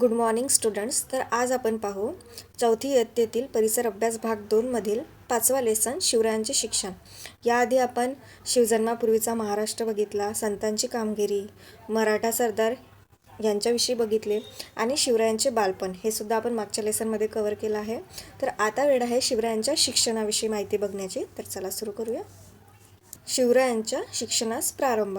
Good morning students तर आज आपण पाहू चौथी इयत्तेतील परिसर अभ्यास भाग दोनमधील पाचवा लेसन शिवरायांचे शिक्षण. याआधी आपण शिवजन्मापूर्वीचा महाराष्ट्र बघितला संतांची कामगिरी मराठा सरदार यांच्याविषयी बघितले आणि शिवरायांचे बालपण. हे सुद्धा आपण मागच्या लेसनमध्ये कवर केलं आहे. तर आता वेळ आहे शिवरायांच्या शिक्षणाविषयी माहिती बघण्याची. तर चला सुरू करूया. शिवरायांच्या शिक्षणास प्रारंभ.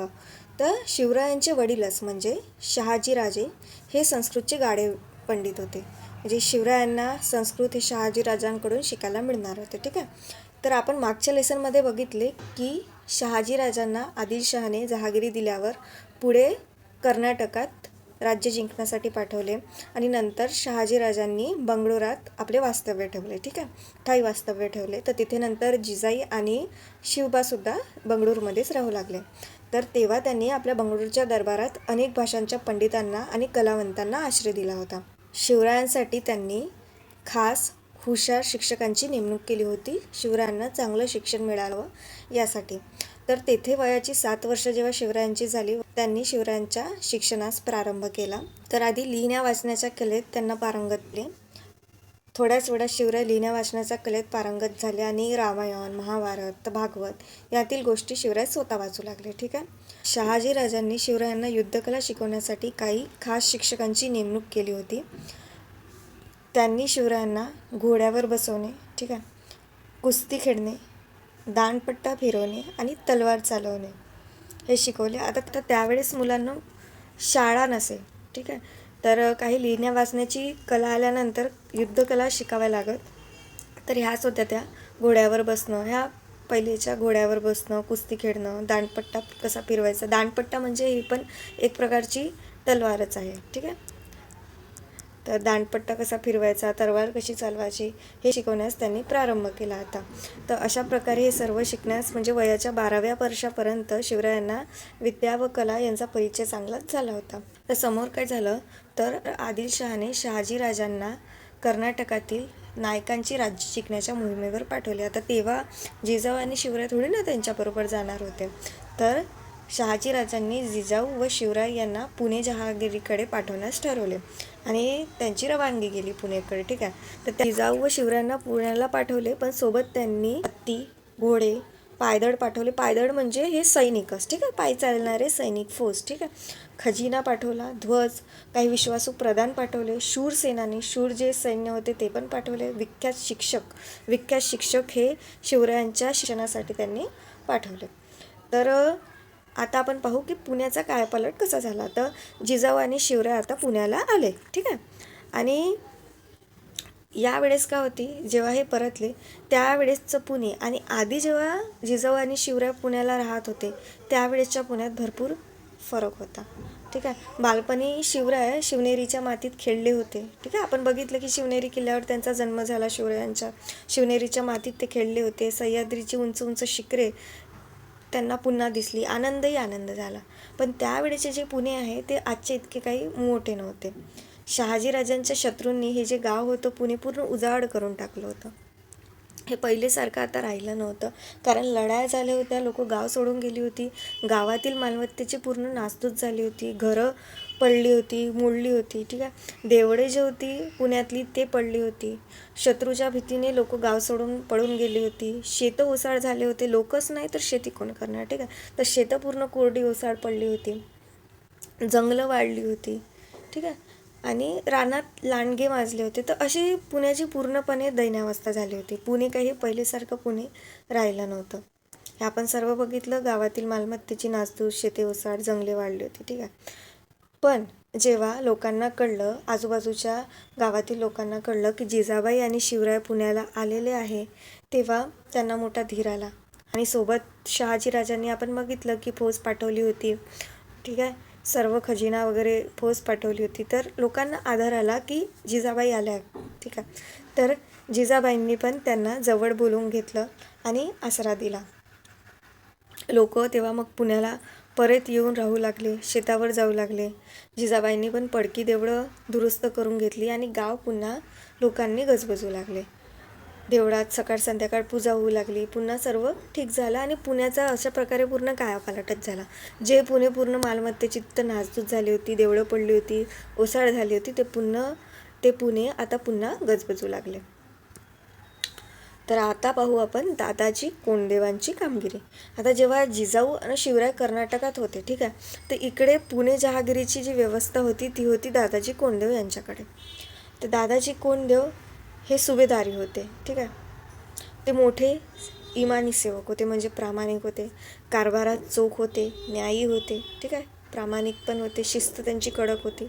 तर शिवरायांचे वडीलच म्हणजे शहाजीराजे हे संस्कृतचे गाडे पंडित होते. म्हणजे शिवरायांना संस्कृत हे शहाजीराजांकडून शिकायला मिळणार होते ठीक आहे? तर आपण मागच्या लेसनमध्ये बघितले की शहाजीराजांना आदिलशहाने जहागिरी दिल्यावर पुढे कर्नाटकात राज्य जिंकण्यासाठी पाठवले आणि नंतर शहाजीराजांनी बंगळुरात आपले वास्तव्य ठेवले ठीक आहे? ठाई वास्तव्य ठेवले. तर तिथे नंतर जिजाई आणि शिवबासुद्धा बंगळूरमध्येच राहू लागले. तर तेव्हा त्यांनी आपल्या बंगळूरच्या दरबारात अनेक भाषांच्या पंडितांना आणि कलावंतांना आश्रय दिला होता. शिवरायांसाठी त्यांनी खास हुशार शिक्षकांची नेमणूक केली होती. शिवरायांना चांगलं शिक्षण मिळावं यासाठी. तर तेथे वयाची सात वर्ष जेव्हा शिवरायांची झाली त्यांनी शिवरायांच्या शिक्षणास प्रारंभ केला. तर आधी लिहिण्या वाचण्याच्या कलेत त्यांना पारंगत थोड्याच वेळात शिवराय लिहिण्या वाचण्याच्या कलेत पारंगत झाले आणि रामायण महाभारत भागवत यातील गोष्टी शिवराय स्वतः वाचू लागले ठीक आहे? शहाजी राजांनी शिवरायांना युद्धकला शिकवण्यासाठी काही खास शिक्षकांची नेमणूक केली होती. त्यांनी शिवरायांना घोड्यावर बसवणे ठीक आहे? कुस्ती खेळणे दांडपट्टा फिरवणे आणि तलवार चालवणे हे शिकवले. आता तर त्यावेळेस मुलांना शाळा नसे ठीक आहे? तर काही लिहिण्या वाचण्याची कला आल्यानंतर युद्धकला शिकाव्या लागत. तर ह्याच होत्या त्या घोड्यावर बसणं. ह्या पहिलेच्या घोड्यावर बसणं कुस्ती खेळणं दांडपट्टा कसा फिरवायचा? दांडपट्टा म्हणजे ही पण एक प्रकारची तलवारच आहे. ठीक आहे? तर दांडपट्टा कसा फिरवायचा तलवार कशी चालवायची हे शिकवण्यास त्यांनी प्रारंभ केला होता. तर अशा प्रकारे हे सर्व शिकण्यास म्हणजे वयाच्या बाराव्या वर्षापर्यंत शिवरायांना विद्या व कला यांचा परिचय चांगलाच झाला होता. तर समोर काय झालं? तर आदिलशहाने शहाजीराजांना कर्नाटकातील नायकांची राज्य शिकण्याच्या मोहिमेवर पाठवले. आता तेव्हा जिजाऊ आणि शिवराय थोडे ना त्यांच्याबरोबर जाणार होते. तर शहाजीराजांनी जिजाऊ व शिवराय यांना पुणे जहागिरीकडे पाठवण्यास ठरवले. आणि त्यांची रवानगी गेली पुणेकडे ठीक आहे? तर जिजाऊ व शिवरायांना पुण्याला पाठवले पण सोबत त्यांनी हत्ती घोडे पायदळ पाठवले. पायदळ म्हणजे हे सैनिकच ठीक आहे? पाय चालणारे सैनिक फौज ठीक आहे? खजिना पाठवला ध्वज काही विश्वासू प्रधान पाठवले शूर सेनानी शूर जे सैन्य होते ते पण पाठवले. विख्यात शिक्षक विख्यात शिक्षक हे शिवरायांच्या शिक्षणासाठी त्यांनी पाठवले. तर आता आपण पाहू की पुण्याचा कायापालट कसा झाला. तर जिजाऊ आणि शिवराय आता पुण्याला आले. ठीक आहे? आणि यावेळेस का होती? जेव्हा हे परतले त्यावेळेसचं पुणे आणि आधी जेव्हा जिजाऊ आणि शिवराय पुण्याला राहत होते त्यावेळेसच्या पुण्यात भरपूर फरक होता. ठीक आहे? बालपणी शिवराय शिवनेरीच्या मातीत खेळले होते. ठीक आहे? आपण बघितलं की शिवनेरी किल्ल्यावर त्यांचा जन्म झाला शिवरायांच्या शिवनेरीच्या मातीत ते खेळले होते. सह्याद्रीची उंच उंच शिखरे त्यांना पुन्हा दिसली. आनंदही आनंद झाला. पण त्यावेळेचे जे पुणे आहे ते आजचे इतके काही मोठे नव्हते. शहाजीराजांच्या शत्रूंनी हे जे गाव होतं पुणे पूर्ण उजाड करून टाकलं होतं. हे पहिलेसारखं आता राहिलं नव्हतं. कारण लढाया झाल्या होत्या लोक गाव सोडून गेली होती. गावातील मालमत्तेची पूर्ण नासधूस झाली होती. घरं पडली होती मोडली होती ठीक आहे? देवळे जी होती पुण्यातली ते पडली होती. शत्रूच्या भीतीने लोक गाव सोडून पळून गेली होती. शेतं ओसाड झाले होते. लोकच नाही तर शेती कोण करणार ठीक आहे? तर शेतं पूर्ण कोरडी ओसाड पडली होती. जंगलं वाढली होती ठीक आहे? आणि रानात लांडगे माजले होते. तर अशी पुण्याची पूर्णपणे दैन्यावस्था झाली होती. पुणे काही पहिलेसारखं पुणे राहिलं नव्हतं. हे आपण सर्व बघितलं. गावातील मालमत्तेची नासधूस शेते ओसाड जंगले वाढली होती ठीक आहे? पण जेव्हा लोकांना कळलं आजूबाजूच्या गावातील लोकांना कळलं की जिजाबाई आणि शिवराय पुण्याला आलेले आहे तेव्हा त्यांना मोठा धीर आला. आणि सोबत शहाजीराजांनी आपण बघितलं की फौज पाठवली होती. ठीक आहे? सर्व खजिना वगैरे फौज पाठवली होती. तर लोकांना आधार आला की जिजाबाई आल्या. ठीक आहे? तर जिजाबाईंनी पण त्यांना जवळ बोलवून घेतलं आणि आसरा दिला. लोक तेव्हा मग पुण्याला परत येऊन राहू लागले शेतावर जाऊ लागले. जिजाबाईंनी पण पडकी देवळं दुरुस्त करून घेतली आणि गाव पुन्हा लोकांनी गजबजू लागले. देवळात सकाळ संध्याकाळ पूजा होऊ लागली. पुन्हा सर्व ठीक झालं आणि पुण्याचा अशा प्रकारे पूर्ण कायापालटच झाला. जे पुणे पूर्ण मालमत्तेची तिथं नासधूस झाली होती देवळं पडली होती ओसाळ झाली होती ते पुन्हा ते पुणे आता पुन्हा गजबजू लागले. तर आता पाहू आपण दादाजी कोंडदेवांची कामगिरी. आता जेव्हा जिजाऊ आणि शिवराय कर्नाटकात होते ठीक आहे? तर इकडे पुणे जहागिरीची जी व्यवस्था होती ती होती दादाजी कोंडदेव यांच्याकडे. तर दादाजी कोंडदेव हे सुभेदारी होते ठीक आहे? ते मोठे इमानी सेवक होते म्हणजे प्रामाणिक होते कारभारात चोख होते न्यायी होते ठीक आहे? प्रामाणिक पण होते शिस्त त्यांची कडक होती.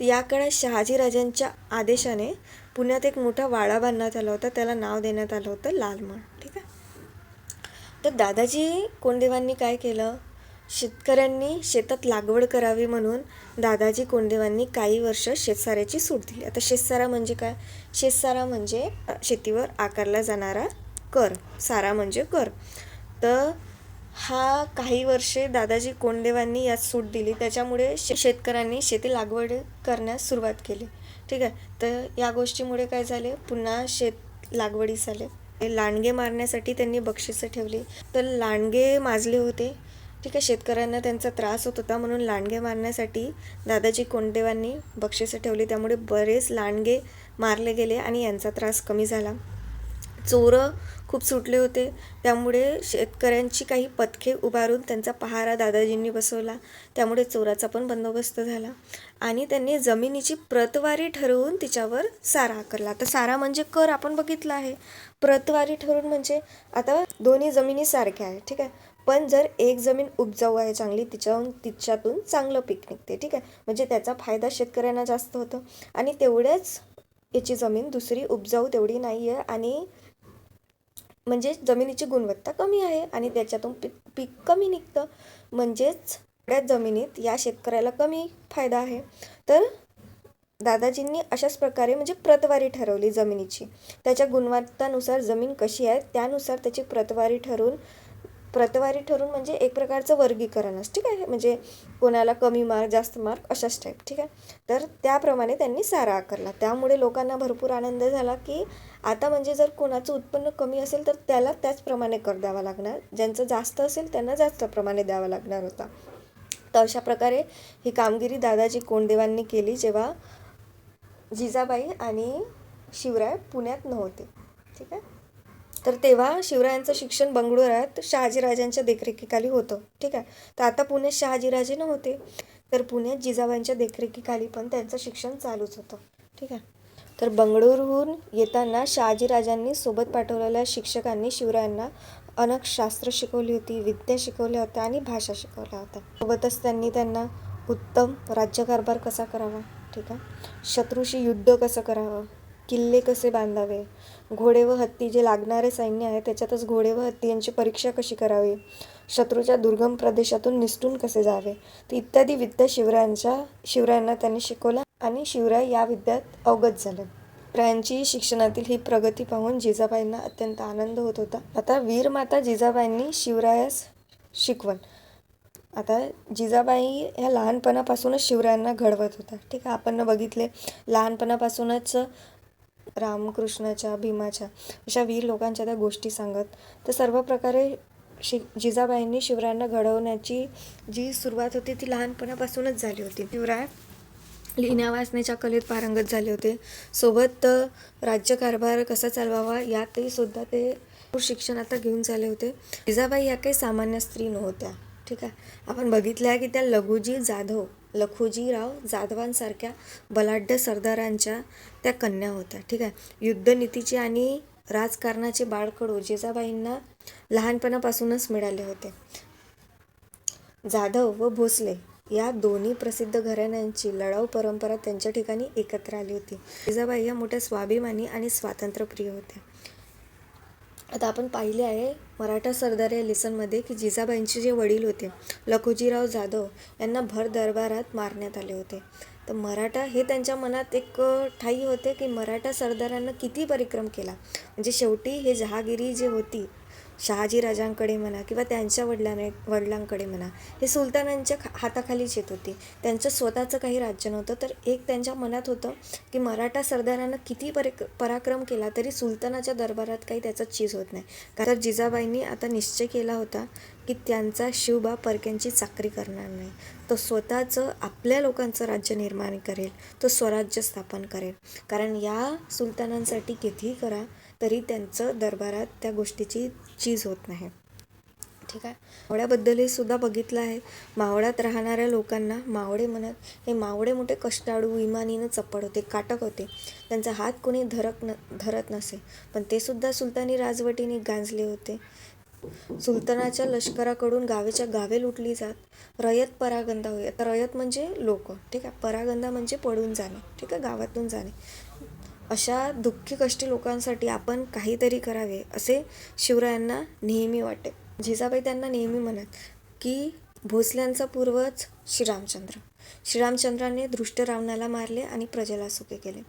तर या काळात शहाजीराजांच्या आदेशाने पुण्यात एक मोठा वाडा बांधण्यात आला होता. त्याला नाव देण्यात आलं होतं लालमण ठीक आहे? तर दादाजी कोंडदेवांनी काय केलं? शेतकऱ्यांनी शेतात लागवड करावी म्हणून दादाजी कोंडदेवांनी काही वर्ष शेतसाऱ्याची सूट दिली. आता शेतसारा म्हणजे काय? शेतसारा म्हणजे शेतीवर आकारला जाणारा कर. सारा म्हणजे कर. तर हा काही वर्षे दादाजी कोंडदेवांनी यात सूट दिली. त्याच्यामुळे शे शेतकऱ्यांनी शेती लागवड करण्यास सुरुवात केली. ठीक आहे. तर या गोष्टीमुळे काय झाले? पुन्हा शेत लागवडीस आले लांडगे मारण्यासाठी त्यांनी बक्षिसं ठेवली. तर लांडगे माजले होते. ठीक आहे शेतकऱ्यांना त्यांचा त्रास होत होता म्हणून लांडगे मारण्यासाठी दादाजी कोंडदेवांनी बक्षिसं ठेवली. त्यामुळे बरेच लांडगे मारले गेले आणि यांचा त्रास कमी झाला. चोरं खूप सुटले होते. त्यामुळे शेतकऱ्यांची काही पथके उभारून त्यांचा पहारा दादाजींनी बसवला. त्यामुळे चोराचा पण बंदोबस्त झाला. आणि त्यांनी जमिनीची प्रतवारी ठरवून तिच्यावर सारा आकारला. आता सारा म्हणजे कर आपण बघितला आहे. प्रतवारी ठरवून म्हणजे आता दोन्ही जमिनी सारख्या आहे ठीक आहे? पण जर एक जमीन उपजाऊ आहे चांगली तिच्याहून तिच्यातून चांगलं पीक निघते. ठीक आहे? म्हणजे त्याचा फायदा शेतकऱ्यांना जास्त होतो. आणि तेवढ्याच याची जमीन दुसरी उपजाऊ तेवढी नाही आहे आणि म्हणजे जमिनीची गुणवत्ता कमी आहे आणि त्याच्यातून पीक पीक कमी निघतं. म्हणजेच थोड्याच जमिनीत या शेतकऱ्याला कमी फायदा आहे. तर दादाजींनी अशाच प्रकारे म्हणजे प्रतवारी ठरवली जमिनीची. त्याच्या गुणवत्तानुसार जमीन कशी आहे त्यानुसार त्याची प्रतवारी ठरवून प्रतवारी ठरून म्हणजे एक प्रकारचं वर्गीकरणच ठीक आहे? म्हणजे कोणाला कमी मार्क जास्त मार्क अशाच टाईप ठीक आहे? तर त्याप्रमाणे त्यांनी सारा आकारला त्यामुळे लोकांना भरपूर आनंद झाला की आता म्हणजे जर कोणाचं उत्पन्न कमी असेल तर त्याला त्याचप्रमाणे कर द्यावा लागणार. ज्यांचं जास्त असेल त्यांना जास्त प्रमाणे द्यावा लागणार होता. तर अशा प्रकारे ही कामगिरी दादाजी कोंडदेवांनी केली जेव्हा जिजाबाई आणि शिवराय पुण्यात नव्हते ठीक आहे? तर तेव्हा शिवरायांचं शिक्षण बंगळुरात शहाजीराजांच्या देखरेखीखाली होतं. ठीक आहे? तर आता पुण्यात शहाजीराजे नव्हते तर पुण्यात जिजाबाईंच्या देखरेखीखाली पण त्यांचं शिक्षण चालूच होतं. ठीक आहे? तर बंगळुरूहून येताना शहाजीराजांनी सोबत पाठवलेल्या शिक्षकांनी शिवरायांना अनेक शास्त्र शिकवली होती विद्या शिकवल्या होत्या आणि भाषा शिकवल्या होत्या. सोबतच त्यांनी त्यांना उत्तम राज्यकारभार कसा करावा? ठीक आहे? शत्रूशी युद्ध कसं करावं? किल्ले कसे बांधावे? घोडे व हत्ती जे लागणारे सैन्य आहे त्याच्यातच घोडे व हत्ती यांची परीक्षा कशी करावी? शत्रूच्या दुर्गम प्रदेशातून निसटून कसे जावे? तर इत्यादी विद्या शिवरायांच्या शिवरायांना त्यांनी शिकवल्या आणि शिवराय या विद्यात अवगत झाले. रायांची शिक्षणातील ही प्रगती पाहून जिजाबाईंना अत्यंत आनंद होत होता. आता वीरमाता जिजाबाईंनी शिवरायास शिकवण. आता जिजाबाई ह्या लहानपणापासूनच शिवरायांना घडवत होता ठीक आहे आपण बघितले. लहानपणापासूनच रामकृष्णाच्या भीमाच्या अशा वीर लोकांच्या त्या गोष्टी सांगत. तर सर्व प्रकारे शि जिजाबाईंनी शिवरायांना घडवण्याची जी सुरुवात होती ती लहानपणापासूनच झाली होती. शिवराय लिहिण्या वाचण्याच्या कलेत पारंगत झाले होते. सोबत राज्यकारभार कसा चालवावा यातही सुद्धा ते शिक्षण आता घेऊन झाले होते. जिजाबाई या काही सामान्य स्त्री नव्हत्या. ठीक आहे. आपण बघितलं आहे की त्या लघुजी जाधव लखुजीराव जाधवांसारख्या बलाढ्य सरदारांच्या त्या कन्या होत्या. ठीक आहे. युद्धनीतीचे आणि राजकारणाचे बाळकडू जिजाबाईंना लहानपणापासूनच मिळाले होते. जाधव व भोसले या दोन्ही प्रसिद्ध घराण्यांची लढाऊ परंपरा त्यांच्या ठिकाणी एकत्र आली होती. जिजाबाई या मोठ्या स्वाभिमानी आणि स्वातंत्र्यप्रिय होत्या. आता आपण पाहिले आहे मराठा सरदार या लेसनमध्ये की जिजाबाईंचे जे वडील होते लखुजीराव जाधव यांना भर दरबारात मारण्यात आले होते. तर मराठा हे त्यांच्या मनात एक ठाई होते की मराठा सरदारांना किती परिक्रम केला. म्हणजे शेवटी हे जहागिरी जी होती शहाजी राजांकडे म्हणा किंवा त्यांच्या वडिलांने वडिलांकडे म्हणा हे सुलतानांच्या खा हाताखालीच येत होती. त्यांचं स्वतःचं काही राज्य नव्हतं तर एक त्यांच्या मनात होतं की मराठा सरदारानं किती परे पराक्रम केला तरी सुलतानाच्या दरबारात काही त्याचं चीज होत नाही. कारण जिजाबाईंनी आता निश्चय केला होता की त्यांचा शिवबा परक्यांची चाकरी करणार नाही. तो स्वतःचं आपल्या लोकांचं राज्य निर्माण करेल तो स्वराज्य स्थापन करेल. कारण या सुलतानांसाठी कितीही करा तरी त्यांचं दरबारात त्या गोष्टीची चीज होत नाही. ठीक आहे? मावळ्याबद्दलही सुद्धा बघितलं आहे. मावळ्यात राहणाऱ्या लोकांना मावळे म्हणत हे मावळे मोठे कष्टाळू इमानीनं चपड होते काटक होते. त्यांचा हात कोणी धरक न धरत नसे. पण ते सुद्धा सुलतानी राजवटीने गांजले होते. सुलतानाच्या लष्कराकडून गावेच्या गावे लुटली जात. रयत परागंदा होई आता रयत म्हणजे लोक. ठीक आहे? परागंदा म्हणजे पडून जाणे. ठीक आहे? गावातून जाणे. अशा दुःखी कष्टी लोकांसाठी आपण काहीतरी करावे असे शिवरायांना नेहमी वाटे. जिजाबाई त्यांना नेहमी म्हणत की भोसल्यांचा पूर्वज श्रीरामचंद्र. श्रीरामचंद्राने दृष्ट रावणाला मारले आणि प्रजेला सुखी केले.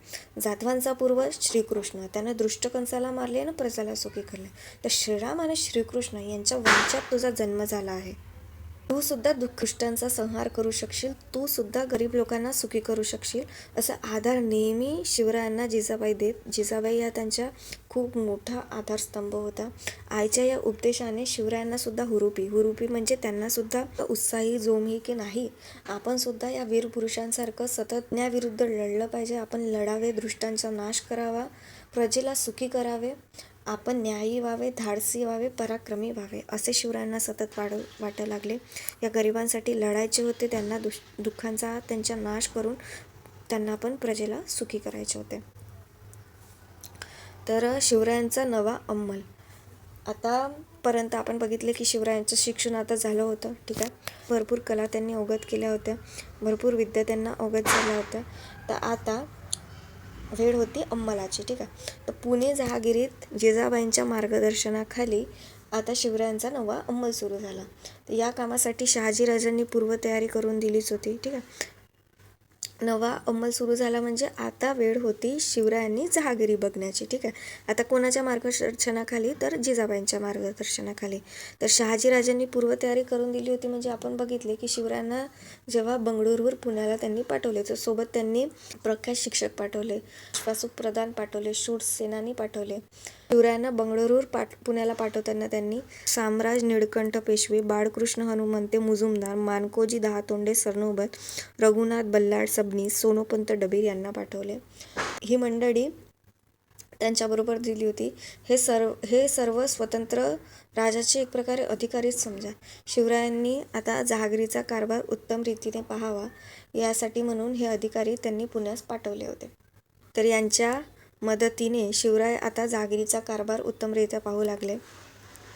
जाधवांचा पूर्वज श्रीकृष्ण. त्यानं दृष्टकंसाला मारले आणि प्रजेला सुखी केले तर श्रीराम आणि श्रीकृष्ण यांच्या वंशात तुझा जन्म झाला आहे. तू सुद्धा दुःखिष्टांचा संहार करू शकशील तू सुद्धा गरीब लोकांना सुखी करू शकशील असा आधार नेहमी शिवरायांना जिजाबाई देत. जिजाबाई हा त्यांच्या खूप मोठा आधारस्तंभ होता. आईच्या या उपदेशाने शिवरायांना सुद्धा हुरुपी. हुरुपी म्हणजे त्यांना सुद्धा उत्साही जोमही की नाही. आपण सुद्धा या वीर पुरुषांसारखं सतत न्याविरुद्ध लढलं पाहिजे. आपण लढावे दृष्टांचा नाश करावा. प्रजेला सुखी करावे. आपण न्यायी व्हावे धाडसी व्हावे पराक्रमी व्हावे असे शिवरायांना सतत वाढ वाटायला लागले. या गरिबांसाठी लढायचे होते त्यांना दुष दुःखांचा त्यांचा नाश करून त्यांना पण प्रजेला सुखी करायचे होते. तर शिवरायांचा नवा अंमल. आतापर्यंत आपण बघितले की शिवरायांचं शिक्षण आता झालं होतं ठीक आहे. भरपूर कला त्यांनी अवगत केल्या होत्या. भरपूर विद्या त्यांना अवगत झाल्या होत्या. तर आता वेळ होती अंमलाची ठीक आहे? तर पुणे जहागिरीत जिजाबाईंच्या मार्गदर्शनाखाली आता शिवरायांचा नवा अंमल सुरू झाला. तर या कामासाठी शहाजीराजांनी पूर्वतयारी करून दिलीच होती ठीक आहे? नवा अंमल सुरू झाला म्हणजे आता वेळ होती शिवरायांनी जहागिरी बघण्याची ठीक आहे? आता कोणाच्या मार्गदर्शनाखाली? तर जिजाबाईंच्या मार्गदर्शनाखाली. तर शहाजीराजांनी पूर्वतयारी करून दिली होती म्हणजे आपण बघितले की शिवरायांना जेव्हा बंगळुरूवर पुण्याला त्यांनी पाठवले तर सोबत त्यांनी प्रख्यात शिक्षक पाठवले श्वासुक प्रधान पाठवले शूट सेनानी पाठवले. शिवरायांना बंगळुरूर पाठ पुण्याला पाठवताना त्यांनी सामराज निळकंठ पेशवे बाळकृष्ण हनुमंते मुजुमदार मानकोजी दहातोंडे सरनोबत रघुनाथ बल्लाळ सबनीस सोनोपंत डबीर यांना पाठवले. ही मंडळी त्यांच्याबरोबर दिली होती. हे सर्व हे सर्व स्वतंत्र राजाचे एक प्रकारे अधिकारीच समजा. शिवरायांनी आता जहागिरीचा कारभार उत्तम रीतीने पाहावा यासाठी म्हणून हे अधिकारी त्यांनी पुण्यास पाठवले होते. तर यांच्या मदतीने शिवराय आता जहागिरीचा कारभार उत्तमरित्या पाहू लागले.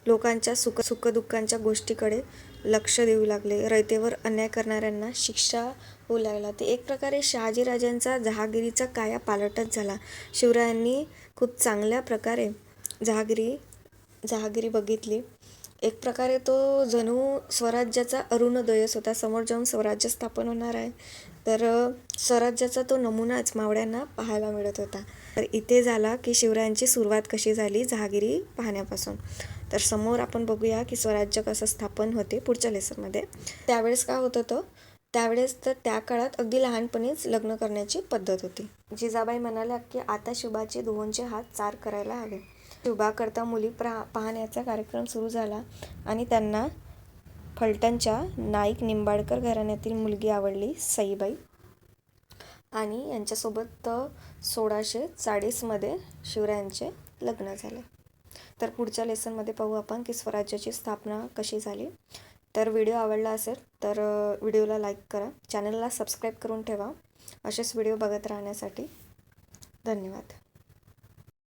लोकांच्या सुख सुखदुःखांच्या गोष्टीकडे लक्ष देऊ लागले. रयतेवर अन्याय करणाऱ्यांना शिक्षा होऊ लागला. ते एक प्रकारे शहाजीराजांचा जहागिरीचा काया पालटच झाला. शिवरायांनी खूप चांगल्या प्रकारे जहागिरी जहागिरी बघितली. एक प्रकारे तो जणू स्वराज्याचा अरुणोदयच होता समोर जाऊन स्वराज्य स्थापन होणार आहे. तर स्वराज्याचा तो नमुनाच मावळ्यांना पाहायला मिळत होता. तर इथे झाला की शिवरायांची सुरुवात कशी झाली जहागिरी पाहण्यापासून. तर समोर आपण बघूया की स्वराज्य कसं स्थापन होते पुढच्या लेसनमध्ये त्यावेळेस काय होत होतं? त्यावेळेस तर त्या काळात अगदी लहानपणीच लग्न करण्याची पद्धत होती. जिजाबाई म्हणाल्या की आता शिवाचे दोहोंचे हात चार करायला हवे. शुभा करता मुली प्रा पाहण्याचा कार्यक्रम सुरू झाला आणि त्यांना फलटणच्या नाईक निंबाडकर घराण्यातील मुलगी आवडली सईबाई. आणि यांच्यासोबत सोळाशे चाळीसमध्ये शिवरायांचे लग्न झाले. तर पुढच्या लेसनमध्ये पाहू आपण की स्वराज्याची स्थापना कशी झाली. तर व्हिडिओ आवडला असेल तर व्हिडिओला लाईक करा. चॅनलला सबस्क्राईब करून ठेवा. असेच व्हिडिओ बघत राहण्यासाठी धन्यवाद.